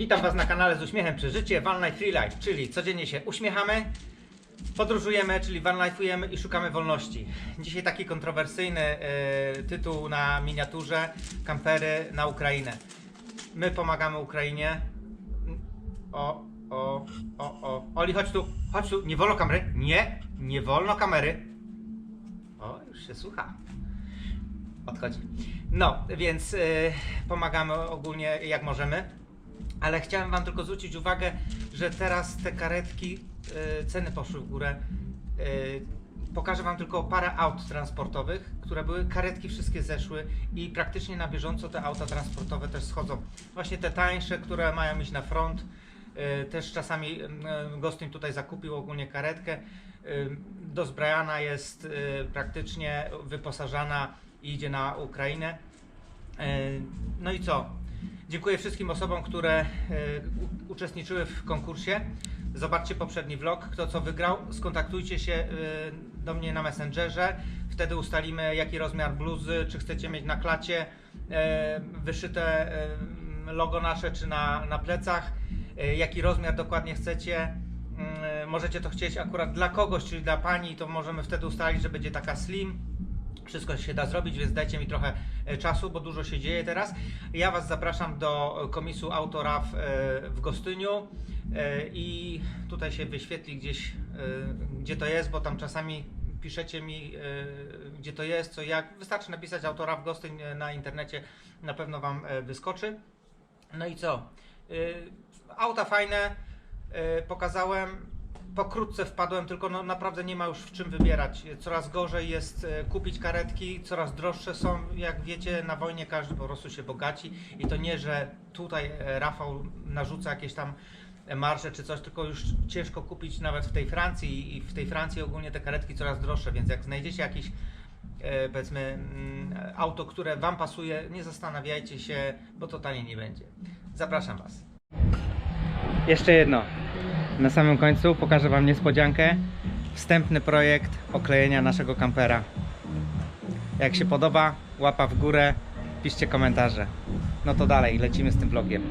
Witam Was na kanale z uśmiechem przez życie Van Life Free Life, czyli codziennie się uśmiechamy, podróżujemy, czyli van life'ujemy i szukamy wolności. Dzisiaj taki kontrowersyjny e, tytuł na miniaturze Kampery na Ukrainę. My pomagamy Ukrainie. O, o, o, o. Oli, chodź tu, chodź tu, nie wolno kamery. Nie, nie wolno kamery. O, już się słucha. Odchodzi. No, więc y, pomagamy ogólnie jak możemy. Ale chciałem Wam tylko zwrócić uwagę, że teraz te karetki, y, ceny poszły w górę. Y, pokażę Wam tylko parę aut transportowych, które były, karetki wszystkie zeszły i praktycznie na bieżąco te auta transportowe też schodzą. Właśnie te tańsze, które mają iść na front, y, też czasami y, tutaj zakupił ogólnie karetkę. Y, dozbrajana jest y, praktycznie, wyposażana i idzie na Ukrainę. No i co? Dziękuję wszystkim osobom, które e, uczestniczyły w konkursie. Zobaczcie poprzedni vlog, kto co wygrał. Skontaktujcie się e, do mnie na Messengerze. Wtedy ustalimy jaki rozmiar bluzy, czy chcecie mieć na klacie e, wyszyte logo nasze, czy na, na plecach. Jaki rozmiar dokładnie chcecie. Mm, Możecie to chcieć akurat dla kogoś, czyli dla pani, to możemy wtedy ustalić, że będzie taka slim. Wszystko się da zrobić, więc dajcie mi trochę e, czasu, bo dużo się dzieje teraz. Ja Was zapraszam do komisu Autoraw e, w Gostyniu e, i tutaj się wyświetli gdzieś, gdzie to jest, bo tam czasami piszecie mi, gdzie to jest, co jak. Wystarczy napisać Autoraw Gostyń na internecie, na pewno Wam wyskoczy. No i co? Auta fajne, pokazałem. Pokrótce wpadłem, tylko no naprawdę nie ma już w czym wybierać. Coraz gorzej jest y, kupić karetki, coraz droższe są. Jak wiecie, na wojnie każdy po prostu się bogaci. I to nie, że tutaj e, Rafał narzuca jakieś tam e, marże czy coś, tylko już ciężko kupić nawet w tej Francji i w tej Francji ogólnie te karetki coraz droższe, więc jak znajdziecie jakiś e, powiedzmy mm, auto, które Wam pasuje, nie zastanawiajcie się, bo to taniej nie będzie. Zapraszam Was. Jeszcze jedno. Na samym końcu pokażę Wam niespodziankę. Wstępny projekt oklejenia naszego kampera. Jak się podoba, łapa w górę, piszcie komentarze. No to dalej, lecimy z tym vlogiem.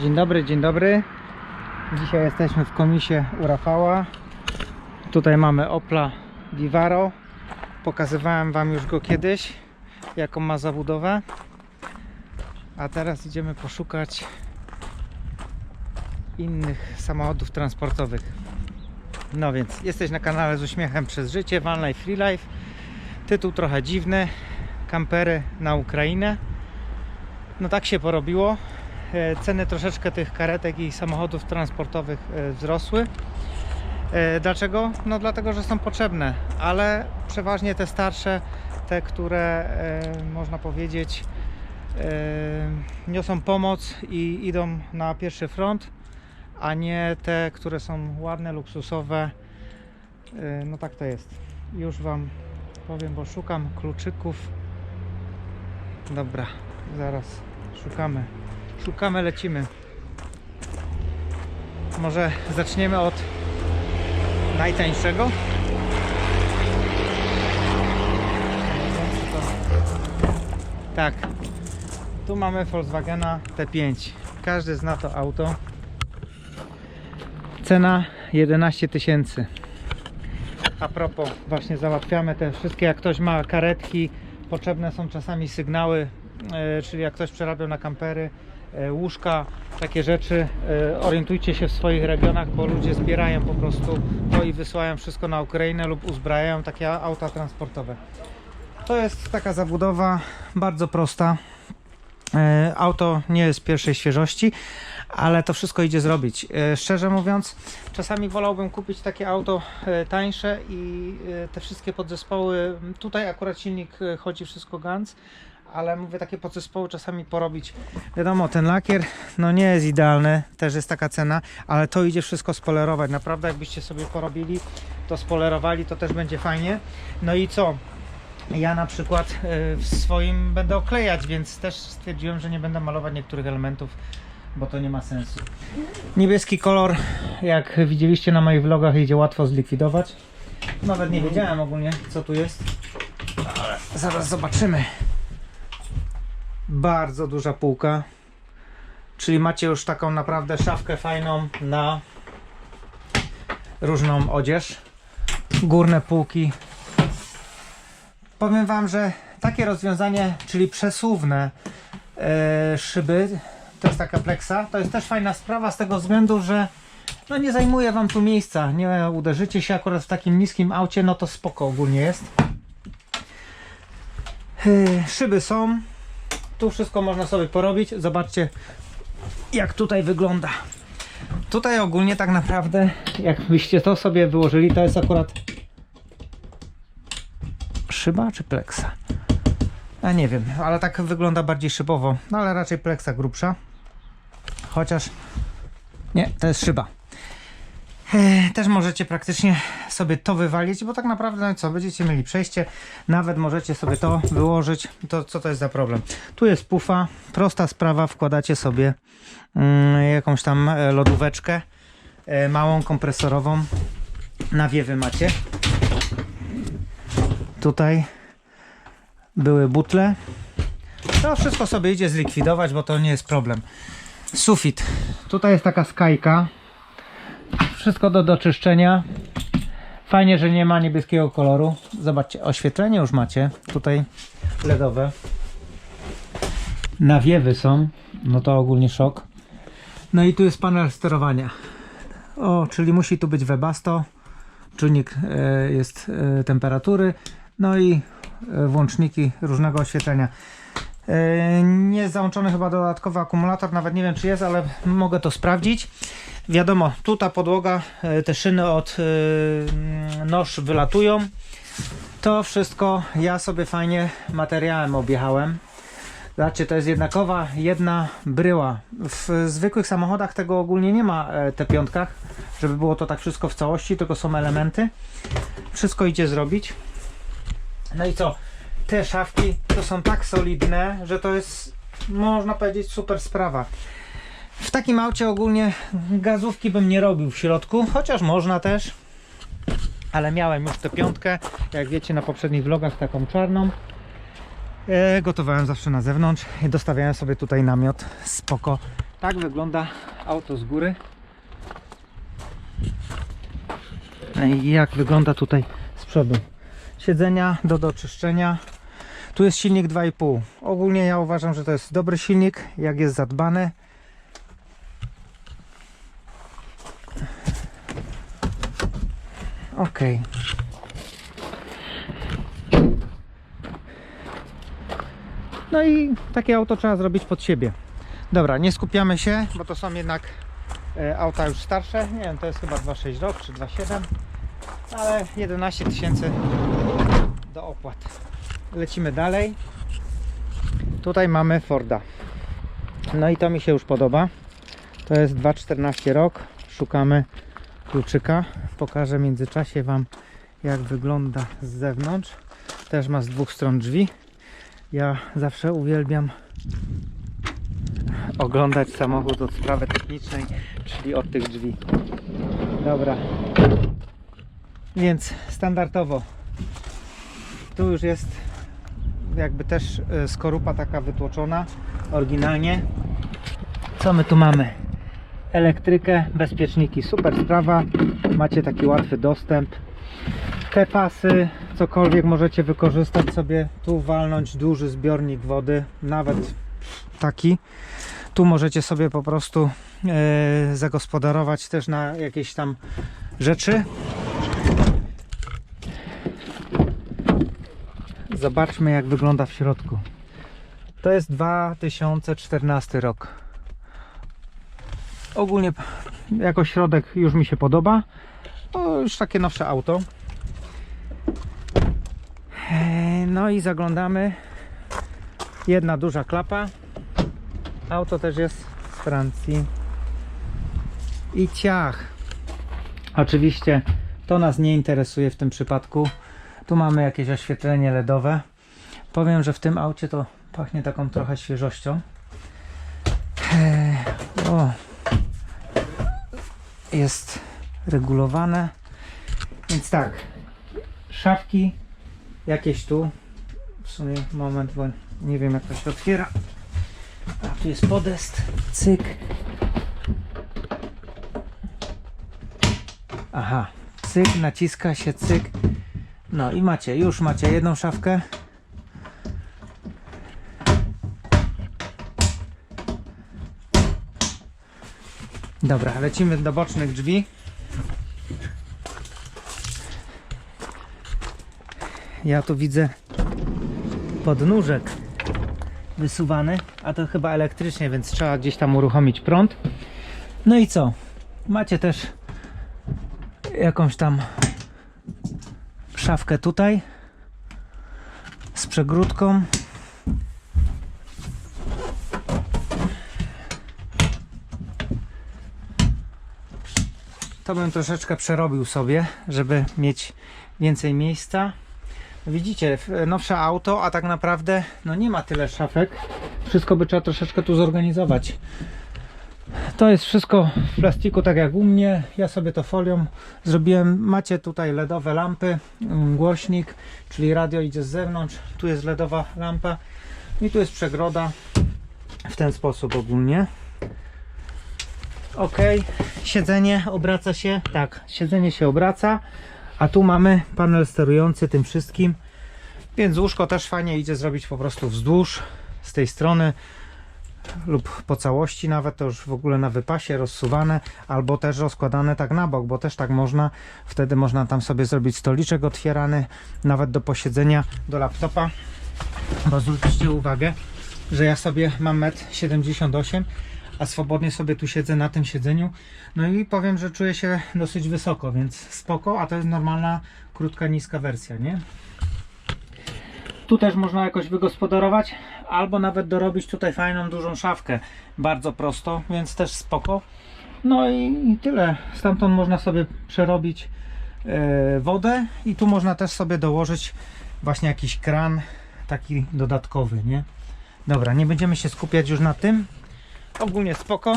Dzień dobry, dzień dobry. Dzisiaj jesteśmy w komisie u Rafała. Tutaj mamy Opla Vivaro. Pokazywałem Wam już go kiedyś, jaką ma zabudowę. A teraz idziemy poszukać innych samochodów transportowych. No więc, jesteś na kanale z uśmiechem przez życie, Van Life Free Life. Tytuł trochę dziwny. Kampery na Ukrainę. No tak się porobiło. E, Ceny troszeczkę tych karetek i samochodów transportowych e, wzrosły. E, Dlaczego? No dlatego, że są potrzebne, ale przeważnie te starsze, te, które e, można powiedzieć e, niosą pomoc i idą na pierwszy front, a nie te, które są ładne, luksusowe. No tak to jest. Już Wam powiem, bo szukam kluczyków. Dobra, zaraz szukamy. Szukamy, lecimy. Może zaczniemy od najtańszego. Tak. Tu mamy Volkswagena T5. Każdy zna to auto. Cena 11 tysięcy. A propos, właśnie załatwiamy te wszystkie, jak ktoś ma karetki, potrzebne są czasami sygnały, e, czyli jak ktoś przerabiał na kampery, e, łóżka, takie rzeczy, e, orientujcie się w swoich regionach, bo ludzie zbierają po prostu to i wysyłają wszystko na Ukrainę lub uzbrajają takie auta transportowe. To jest taka zabudowa bardzo prosta. E, Auto nie jest pierwszej świeżości, ale to wszystko idzie zrobić. E, Szczerze mówiąc, czasami wolałbym kupić takie auto tańsze i te wszystkie podzespoły. Tutaj akurat silnik chodzi wszystko Gans, ale mówię takie podzespoły czasami porobić. Wiadomo, ten lakier no nie jest idealny, też jest taka cena, ale to idzie wszystko spolerować. Naprawdę, jakbyście sobie porobili, to spolerowali, to też będzie fajnie. No i co? Ja na przykład e, w swoim będę oklejać, więc też stwierdziłem, że nie będę malować niektórych elementów, bo to nie ma sensu. Niebieski kolor jak widzieliście na moich vlogach, idzie łatwo zlikwidować. Nawet nie wiedziałem ogólnie, co tu jest. Ale zaraz zobaczymy. Bardzo duża półka. Czyli macie już taką naprawdę szafkę fajną na różną odzież. Górne półki. Powiem Wam, że takie rozwiązanie, czyli przesuwne e, szyby, to jest taka pleksa, to jest też fajna sprawa z tego względu, że no nie zajmuje Wam tu miejsca, nie uderzycie się akurat w takim niskim aucie, no to spoko ogólnie jest. E, szyby są, tu wszystko można sobie porobić, zobaczcie jak tutaj wygląda. Tutaj ogólnie tak naprawdę, jakbyście to sobie wyłożyli, to jest akurat szyba czy pleksa? Ja nie wiem, ale tak wygląda bardziej szybowo, no ale raczej pleksa grubsza. Chociaż nie, to jest szyba. Też możecie praktycznie sobie to wywalić, bo tak naprawdę co, będziecie mieli przejście, nawet możecie sobie to wyłożyć, to co to jest za problem. Tu jest pufa, prosta sprawa, wkładacie sobie mm, jakąś tam e, lodóweczkę, e, małą kompresorową, nawiewy macie. Tutaj były butle. To wszystko sobie idzie zlikwidować, bo to nie jest problem. Sufit. Tutaj jest taka skajka. Wszystko do doczyszczenia. Fajnie, że nie ma niebieskiego koloru. Zobaczcie, oświetlenie już macie. Tutaj LEDowe. Nawiewy są. No to ogólnie szok. No i tu jest panel sterowania. O, czyli musi tu być Webasto. Czujnik e, jest e, temperatury. No i e, włączniki różnego oświetlenia. E, Nie jest załączony chyba dodatkowy akumulator, nawet nie wiem czy jest, ale mogę to sprawdzić. Wiadomo, tu ta podłoga, e, te szyny od e, nosz wylatują. To wszystko ja sobie fajnie materiałem objechałem. Zobaczcie, to jest jednakowa jedna bryła. W zwykłych samochodach tego ogólnie nie ma e, te piątkach, żeby było to tak wszystko w całości, tylko są elementy. Wszystko idzie zrobić. No i co? Te szafki to są tak solidne, że to jest, można powiedzieć, super sprawa. W takim aucie ogólnie gazówki bym nie robił w środku, chociaż można też. Ale miałem już tę piątkę, jak wiecie na poprzednich vlogach, taką czarną. E, gotowałem zawsze na zewnątrz i dostawiałem sobie tutaj namiot. Spoko. Tak wygląda auto z góry. No i jak wygląda tutaj z przodu. Siedzenia do doczyszczenia. Tu jest silnik 2,5. Ogólnie ja uważam, że to jest dobry silnik, jak jest zadbany. Ok. No i takie auto trzeba zrobić pod siebie. Dobra, nie skupiamy się, bo to są jednak e, auta już starsze. Nie wiem, to jest chyba 2,6 rok czy 2,7, ale 11 tysięcy do opłat. Lecimy dalej. Tutaj mamy Forda. No i to mi się już podoba. To jest 2,14 rok. Szukamy kluczyka. Pokażę w międzyczasie Wam jak wygląda z zewnątrz. Też ma z dwóch stron drzwi. Ja zawsze uwielbiam oglądać samochód od sprawy technicznej, czyli od tych drzwi. Dobra. Więc standardowo tu już jest jakby też e, skorupa taka wytłoczona oryginalnie. Co my tu mamy? Elektrykę, bezpieczniki, super sprawa. Macie taki łatwy dostęp. Te pasy, cokolwiek możecie wykorzystać sobie. Tu walnąć duży zbiornik wody, nawet taki. Tu możecie sobie po prostu e, zagospodarować też na jakieś tam rzeczy. Zobaczmy jak wygląda w środku. To jest 2014 rok. Ogólnie jako środek już mi się podoba. To już takie nowsze auto. Eee, No i zaglądamy. Jedna duża klapa. Auto też jest z Francji. I ciach. Oczywiście to nas nie interesuje w tym przypadku. Tu mamy jakieś oświetlenie LEDowe. Powiem, że w tym aucie to pachnie taką trochę świeżością. Eee, o. jest regulowane. Więc tak, szafki jakieś tu. W sumie moment, bo nie wiem jak to się otwiera. A tu jest podest, cyk. Aha, cyk, naciska się, cyk. No i macie, już macie jedną szafkę. Dobra, lecimy do bocznych drzwi. Ja tu widzę podnóżek wysuwany, a to chyba elektrycznie, więc trzeba gdzieś tam uruchomić prąd. No i co? Macie też jakąś tam szafkę tutaj z przegródką. To bym troszeczkę przerobił sobie, żeby mieć więcej miejsca. Widzicie, nowsze auto, a tak naprawdę no nie ma tyle szafek. Wszystko by trzeba troszeczkę tu zorganizować. To jest wszystko w plastiku, tak jak u mnie. Ja sobie to folią zrobiłem. Macie tutaj LEDowe lampy, mm, głośnik, czyli radio idzie z zewnątrz. Tu jest LEDowa lampa i tu jest przegroda. W ten sposób ogólnie. Ok, siedzenie obraca się. Tak, siedzenie się obraca. A tu mamy panel sterujący tym wszystkim. Więc łóżko też fajnie idzie zrobić po prostu wzdłuż z tej strony lub po całości nawet to już w ogóle na wypasie rozsuwane albo też rozkładane tak na bok, bo też tak można wtedy można tam sobie zrobić stoliczek otwierany nawet do posiedzenia do laptopa bo zwróćcie uwagę że ja sobie mam 1,78 m a swobodnie sobie tu siedzę na tym siedzeniu no i powiem, że czuję się dosyć wysoko, więc spoko, a to jest normalna krótka, niska wersja, nie? Tu też można jakoś wygospodarować, albo nawet dorobić tutaj fajną, dużą szafkę. Bardzo prosto, więc też spoko. No i, tyle. Stamtąd można sobie przerobić e, wodę i tu można też sobie dołożyć właśnie jakiś kran taki dodatkowy, nie? Dobra, nie będziemy się skupiać już na tym. Ogólnie spoko.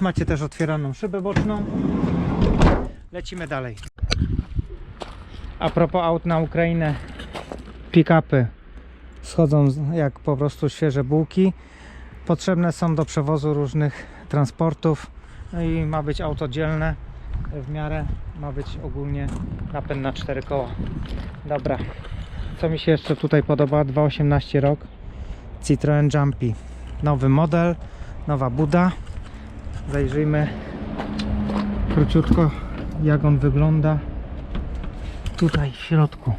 Macie też otwieraną szybę boczną. Lecimy dalej. A propos aut na Ukrainę, pick-upy schodzą jak po prostu świeże bułki. Potrzebne są do przewozu różnych transportów. No i ma być auto dzielne w miarę. Ma być ogólnie napęd na cztery koła. Dobra. Co mi się jeszcze tutaj podoba? 2.18 rok. Citroen Jumpy. Nowy model, nowa buda. Zajrzyjmy króciutko jak on wygląda tutaj w środku.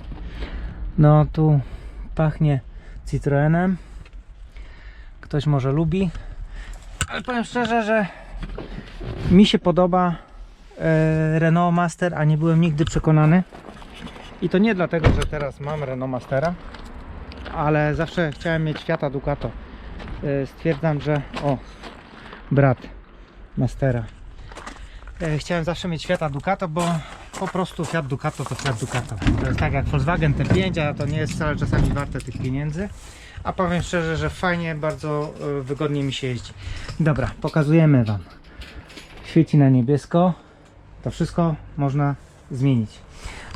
No tu pachnie Citroenem. Ktoś może lubi. Ale powiem szczerze, że mi się podoba e, Renault Master, a nie byłem nigdy przekonany. I to nie dlatego, że teraz mam Renault Mastera, ale zawsze chciałem mieć Fiata Ducato. E, stwierdzam, że o, brat Mastera. E, Chciałem zawsze mieć Fiata Ducato, bo po prostu Fiat Ducato to Fiat Ducato. To jest tak jak Volkswagen T5, a to nie jest wcale czasami warte tych pieniędzy. A powiem szczerze, że fajnie, bardzo e, wygodnie mi się jeździ. Dobra, pokazujemy Wam. Świeci na niebiesko. To wszystko można zmienić.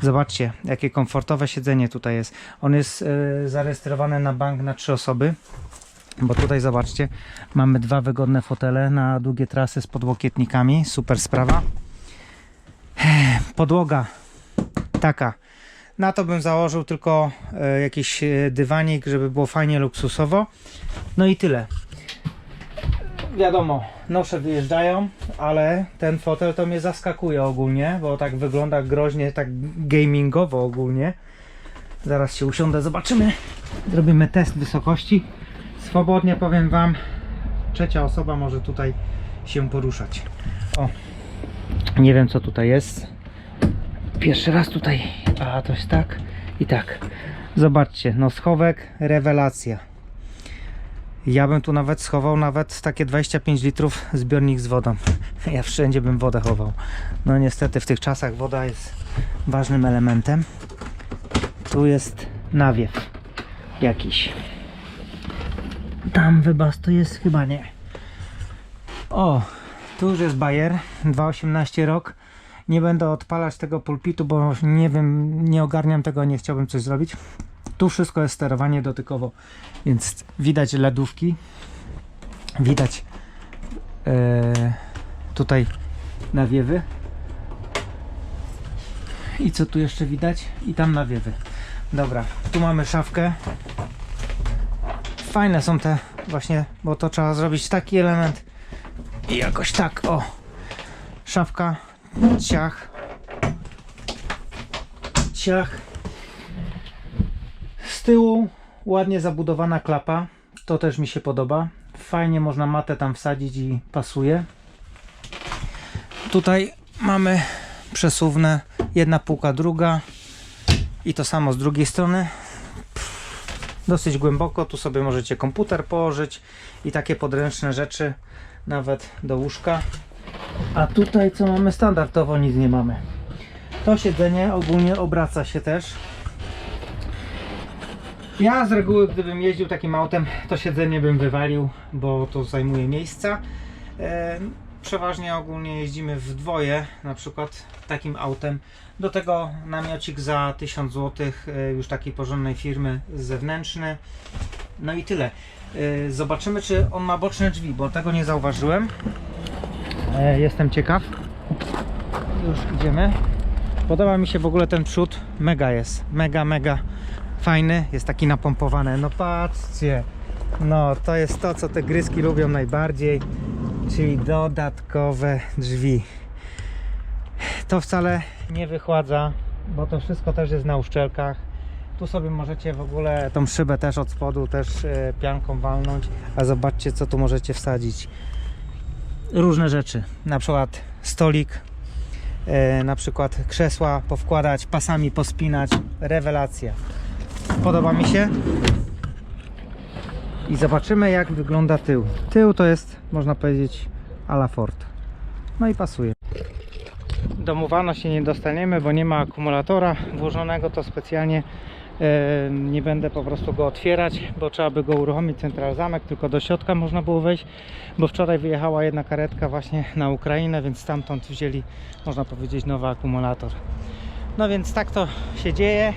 Zobaczcie, jakie komfortowe siedzenie tutaj jest. On jest zarejestrowany na bank na trzy osoby. Bo tutaj zobaczcie, mamy dwa wygodne fotele na długie trasy z podłokietnikami. Super sprawa. Podłoga taka. Na to bym założył tylko e, jakiś e, dywanik, żeby było fajnie luksusowo. No i tyle. Wiadomo, nosze wyjeżdżają, ale ten fotel to mnie zaskakuje ogólnie, bo tak wygląda groźnie, tak gamingowo ogólnie. Zaraz się usiądę, zobaczymy. Zrobimy test wysokości. Swobodnie powiem Wam, trzecia osoba może tutaj się poruszać. O, nie wiem co tutaj jest. Pierwszy raz tutaj. A to jest tak i tak. Zobaczcie, no schowek, rewelacja. Ja bym tu nawet schował nawet takie 25 litrów zbiornik z wodą. Ja wszędzie bym wodę chował. No niestety w tych czasach woda jest ważnym elementem. Tu jest nawiew jakiś. Tam wybas to jest chyba nie. O, tu już jest Bayer 2.18 rok. Nie będę odpalać tego pulpitu, bo nie wiem, nie ogarniam tego, nie chciałbym coś zrobić. Tu wszystko jest sterowanie dotykowo, więc widać LEDówki. Widać e, tutaj nawiewy. I co tu jeszcze widać? I tam nawiewy. Dobra, tu mamy szafkę. Fajne są te właśnie, bo to trzeba zrobić taki element i jakoś tak, o. Szafka, ciach. Ciach. Z tyłu ładnie zabudowana klapa. To też mi się podoba. Fajnie można matę tam wsadzić i pasuje. Tutaj mamy przesuwne. Jedna półka, druga. I to samo z drugiej strony. Dosyć głęboko. Tu sobie możecie komputer położyć i takie podręczne rzeczy, nawet do łóżka. A tutaj co mamy standardowo nic nie mamy. To siedzenie ogólnie obraca się też. Ja z reguły, gdybym jeździł takim autem, to siedzenie bym wywalił, bo to zajmuje miejsca. Przeważnie ogólnie jeździmy w dwoje, na przykład takim autem. Do tego namiocik za 1000 zł, e, już takiej porządnej firmy zewnętrzny. No i tyle. E, Zobaczymy, czy on ma boczne drzwi, bo tego nie zauważyłem. E, Jestem ciekaw. Już idziemy. Podoba mi się w ogóle ten przód. Mega jest. Mega, mega fajny. Jest taki napompowany. No patrzcie. No to jest to, co te gryzki lubią najbardziej. Czyli dodatkowe drzwi. To wcale nie wychładza, bo to wszystko też jest na uszczelkach. Tu sobie możecie w ogóle tą szybę też od spodu też e, pianką walnąć, a zobaczcie co tu możecie wsadzić. Różne rzeczy, na przykład stolik, e, na przykład krzesła powkładać, pasami pospinać, rewelacja. Podoba mi się. I zobaczymy jak wygląda tył. Tył to jest, można powiedzieć, a la Ford. No i pasuje. Do Muwano się nie dostaniemy, bo nie ma akumulatora włożonego, to specjalnie e, nie będę po prostu go otwierać, bo trzeba by go uruchomić central zamek, tylko do środka można było wejść, bo wczoraj wyjechała jedna karetka właśnie na Ukrainę, więc stamtąd wzięli, można powiedzieć, nowy akumulator. No więc tak to się dzieje.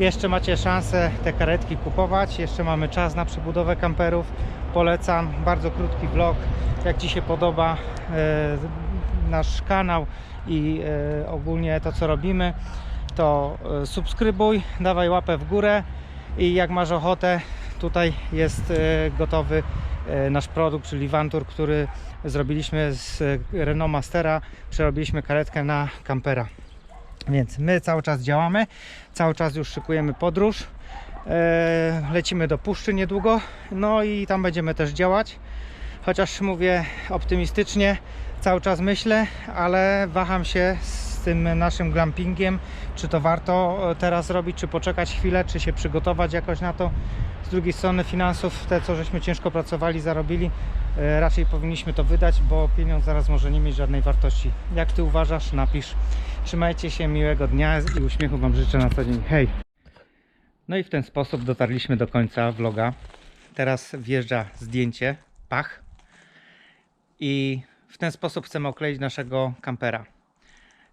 Jeszcze macie szansę te karetki kupować. Jeszcze mamy czas na przebudowę kamperów. Polecam. Bardzo krótki vlog. Jak Ci się podoba e, nasz kanał i e, ogólnie to co robimy, to e, subskrybuj, dawaj łapę w górę i jak masz ochotę, tutaj jest e, gotowy nasz produkt, czyli Vantur, który zrobiliśmy z Renault Mastera. Przerobiliśmy karetkę na kampera. Więc my cały czas działamy, cały czas już szykujemy podróż. Lecimy do puszczy niedługo, no i tam będziemy też działać. Chociaż mówię optymistycznie, cały czas myślę, ale waham się z tym naszym glampingiem, czy to warto e, teraz robić, czy poczekać chwilę, czy się przygotować jakoś na to. Z drugiej strony finansów, te co żeśmy ciężko pracowali, zarobili, e, raczej powinniśmy to wydać, bo pieniądz zaraz może nie mieć żadnej wartości. Jak Ty uważasz? Napisz. Trzymajcie się, miłego dnia i uśmiechu Wam życzę na co dzień. Hej! No i w ten sposób dotarliśmy do końca vloga. Teraz wjeżdża zdjęcie, pach. I w ten sposób chcemy okleić naszego kampera.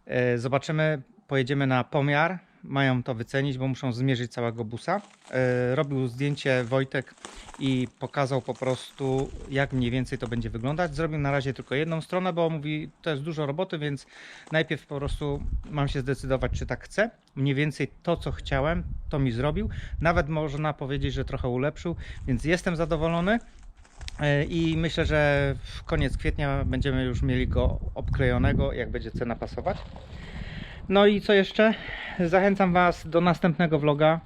E, Zobaczymy, pojedziemy na pomiar. Mają to wycenić, bo muszą zmierzyć całego busa. E, Robił zdjęcie Wojtek i pokazał po prostu, jak mniej więcej to będzie wyglądać. Zrobił na razie tylko jedną stronę, bo mówi, to jest dużo roboty, więc najpierw po prostu mam się zdecydować, czy tak chcę. Mniej więcej to, co chciałem, to mi zrobił. Nawet można powiedzieć, że trochę ulepszył, więc jestem zadowolony. E, I myślę, że w koniec kwietnia będziemy już mieli go obklejonego, jak będzie cena pasować. No i co jeszcze? Zachęcam Was do następnego vloga.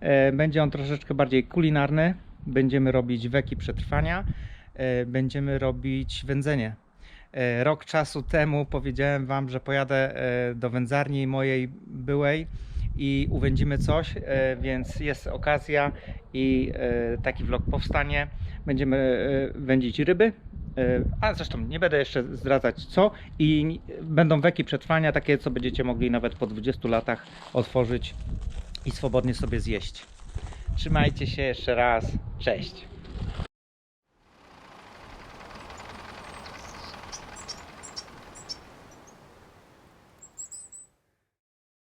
E, Będzie on troszeczkę bardziej kulinarny. Będziemy robić weki przetrwania. E, Będziemy robić wędzenie. Rok czasu temu powiedziałem Wam, że pojadę do wędzarni mojej byłej i uwędzimy coś, więc jest okazja i taki vlog powstanie. Będziemy e, wędzić ryby, e, a zresztą nie będę jeszcze zdradzać co i będą weki przetrwania, takie co będziecie mogli nawet po 20 latach otworzyć i swobodnie sobie zjeść. Trzymajcie się jeszcze raz. Cześć.